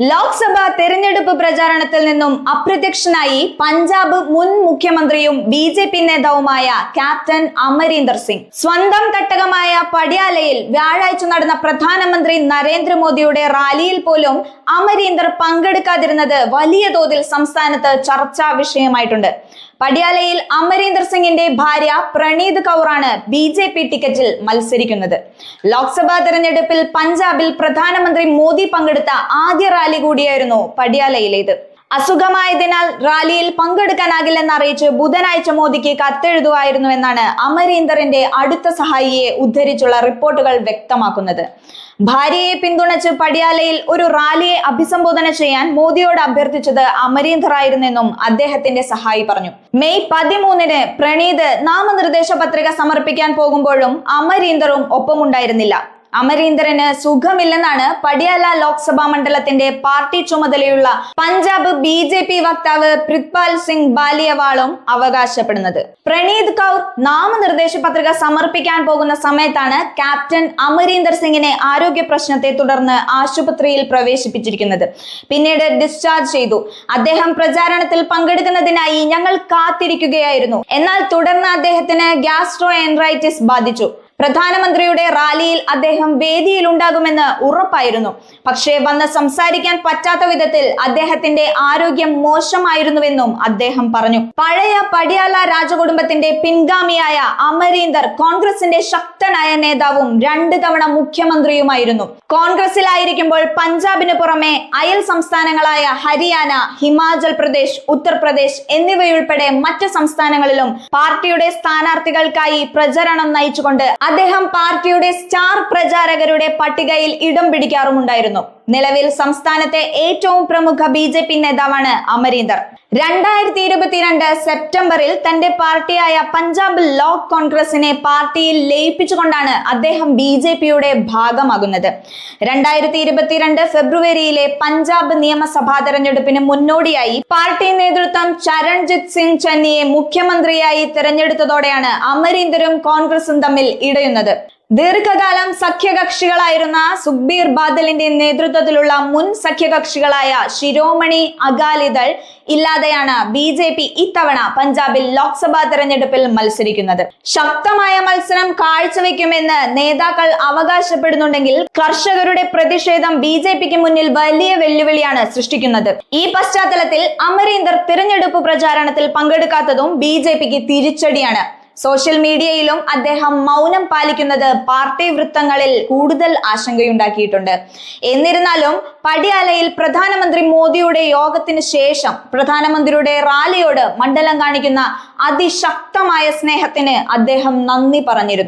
ലോക്സഭ തെരഞ്ഞെടുപ്പ് പ്രചാരണത്തിൽ നിന്നും അപ്രത്യക്ഷനായി പഞ്ചാബ് മുൻ മുഖ്യമന്ത്രിയും ബി ജെ പി നേതാവുമായ ക്യാപ്റ്റൻ അമരീന്ദർ സിംഗ്. സ്വന്തം തട്ടകമായ പടിയാലയിൽ വ്യാഴാഴ്ച നടന്ന പ്രധാനമന്ത്രി നരേന്ദ്രമോദിയുടെ റാലിയിൽ പോലും അമരീന്ദർ പങ്കെടുക്കാതിരുന്നത് വലിയ തോതിൽ സംസ്ഥാനത്ത് ചർച്ചാ വിഷയമായിട്ടുണ്ട്. പട്യാലയിൽ അമരീന്ദർ സിംഗിന്റെ ഭാര്യ പ്രണീത് കൗറാണ് ബി ജെ പി ടിക്കറ്റിൽ മത്സരിക്കുന്നത്. ലോക്സഭാ തെരഞ്ഞെടുപ്പിൽ പഞ്ചാബിൽ പ്രധാനമന്ത്രി മോദി പങ്കെടുത്ത ആദ്യ റാലി കൂടിയായിരുന്നു പട്യാലയിലേത്. അസുഖമായതിനാൽ റാലിയിൽ പങ്കെടുക്കാനാകില്ലെന്ന് അറിയിച്ച് ബുധനാഴ്ച മോദിക്ക് കത്തെഴുതുമായിരുന്നുവെന്നാണ് അമരീന്ദറിന്റെ അടുത്ത സഹായിയെ ഉദ്ധരിച്ചുള്ള റിപ്പോർട്ടുകൾ വ്യക്തമാക്കുന്നത്. ഭാര്യയെ പിന്തുണച്ച് പടിയാലയിൽ ഒരു റാലിയെ അഭിസംബോധന ചെയ്യാൻ മോദിയോട് അഭ്യർത്ഥിച്ചത് അമരീന്ദർ ആയിരുന്നെന്നും അദ്ദേഹത്തിന്റെ സഹായി പറഞ്ഞു. മെയ് പതിമൂന്നിന് പ്രണീത് നാമനിർദ്ദേശ പത്രിക സമർപ്പിക്കാൻ പോകുമ്പോഴും അമരീന്ദറും ഒപ്പമുണ്ടായിരുന്നില്ല. അമരീന്ദറിന് സുഖമില്ലെന്നാണ് പടിയാല ലോക്സഭാ മണ്ഡലത്തിന്റെ പാർട്ടി ചുമതലയുള്ള പഞ്ചാബ് ബി ജെ പി വക്താവ് പ്രിത്പാൽ സിംഗ് ബാലിയവാളും അവകാശപ്പെടുന്നത്. പ്രണീത് കൗർ നാമനിർദ്ദേശ പത്രിക സമർപ്പിക്കാൻ പോകുന്ന സമയത്താണ് ക്യാപ്റ്റൻ അമരീന്ദർ സിംഗിനെ ആരോഗ്യ പ്രശ്നത്തെ തുടർന്ന് ആശുപത്രിയിൽ പ്രവേശിപ്പിച്ചിരിക്കുന്നത്. പിന്നീട് ഡിസ്ചാർജ് ചെയ്തു. അദ്ദേഹം പ്രചാരണത്തിൽ പങ്കെടുക്കുന്നതിനായി ഞങ്ങൾ കാത്തിരിക്കുകയായിരുന്നു. എന്നാൽ തുടർന്ന് അദ്ദേഹത്തിന് ഗ്യാസ്ട്രോ എൻറൈറ്റിസ് ബാധിച്ചു. പ്രധാനമന്ത്രിയുടെ റാലിയിൽ അദ്ദേഹം വേദിയിൽ ഉണ്ടാകുമെന്ന് ഉറപ്പായിരുന്നു. പക്ഷേ വന്ന് സംസാരിക്കാൻ പറ്റാത്ത വിധത്തിൽ അദ്ദേഹത്തിന്റെ ആരോഗ്യം മോശമായിരുന്നുവെന്നും അദ്ദേഹം പറഞ്ഞു. പഴയ പടിയാല രാജകുടുംബത്തിന്റെ പിൻഗാമിയായ അമരീന്ദർ കോൺഗ്രസിന്റെ ശക്തനായ നേതാവും രണ്ട് തവണ മുഖ്യമന്ത്രിയുമായിരുന്നു. കോൺഗ്രസിലായിരിക്കുമ്പോൾ പഞ്ചാബിന് പുറമെ അയൽ സംസ്ഥാനങ്ങളായ ഹരിയാന ഹിമാചൽ പ്രദേശ് ഉത്തർപ്രദേശ് എന്നിവയുൾപ്പെടെ മറ്റ് സംസ്ഥാനങ്ങളിലും പാർട്ടിയുടെ സ്ഥാനാർത്ഥികൾക്കായി പ്രചരണം നയിച്ചുകൊണ്ട് അദ്ദേഹം പാർട്ടിയുടെ സ്റ്റാർ പ്രചാരകരുടെ പട്ടികയിൽ ഇടം പിടിക്കാറുമുണ്ടായിരുന്നു. നിലവിൽ സംസ്ഥാനത്തെ ഏറ്റവും പ്രമുഖ ബി നേതാവാണ് അമരീന്ദർ. രണ്ടായിരത്തി ഇരുപത്തിരണ്ട് സെപ്റ്റംബറിൽ തന്റെ പാർട്ടിയായ പഞ്ചാബ് ലോക് കോൺഗ്രസിനെ പാർട്ടിയിൽ ലയിപ്പിച്ചുകൊണ്ടാണ് അദ്ദേഹം ബി ജെ പിയുടെ ഭാഗമാകുന്നത്. രണ്ടായിരത്തി ഇരുപത്തിരണ്ട് ഫെബ്രുവരിയിലെ പഞ്ചാബ് നിയമസഭാ തെരഞ്ഞെടുപ്പിന് മുന്നോടിയായി പാർട്ടി നേതൃത്വം ചരൺജിത് സിംഗ് ചന്നിയെ മുഖ്യമന്ത്രിയായി തെരഞ്ഞെടുത്തതോടെയാണ് അമരീന്ദരും കോൺഗ്രസും തമ്മിൽ ഇടയുന്നത്. ദീർഘകാലം സഖ്യകക്ഷികളായിരുന്ന സുഖ്ബീർ ബാദലിന്റെ നേതൃത്വത്തിലുള്ള മുൻ സഖ്യകക്ഷികളായ ശിരോമണി അകാലിദൾ ഇല്ലാതെയാണ് ബി ജെ പി ഇത്തവണ പഞ്ചാബിൽ ലോക്സഭാ തെരഞ്ഞെടുപ്പിൽ മത്സരിക്കുന്നത്. ശക്തമായ മത്സരം കാഴ്ചവെക്കുമെന്ന് നേതാക്കൾ അവകാശപ്പെടുന്നുണ്ടെങ്കിൽ കർഷകരുടെ പ്രതിഷേധം ബി ജെ പിക്ക് മുന്നിൽ വലിയ വെല്ലുവിളിയാണ് സൃഷ്ടിക്കുന്നത്. ഈ പശ്ചാത്തലത്തിൽ അമരീന്ദർ തിരഞ്ഞെടുപ്പ് പ്രചാരണത്തിൽ പങ്കെടുക്കാത്തതും ബി ജെ പിക്ക് തിരിച്ചടിയാണ്. സോഷ്യൽ മീഡിയയിലും അദ്ദേഹം മൗനം പാലിക്കുന്നത് പാർട്ടി വൃത്തങ്ങളിൽ കൂടുതൽ ആശങ്കയുണ്ടാക്കിയിട്ടുണ്ട്. എന്നിരുന്നാലും പടിയാലയിൽ പ്രധാനമന്ത്രി മോദിയുടെ യോഗത്തിന് ശേഷം പ്രധാനമന്ത്രിയുടെ റാലിയോട് മണ്ഡലം കാണിക്കുന്ന അതിശക്തമായ സ്നേഹത്തിന് അദ്ദേഹം നന്ദി പറഞ്ഞിരുന്നു.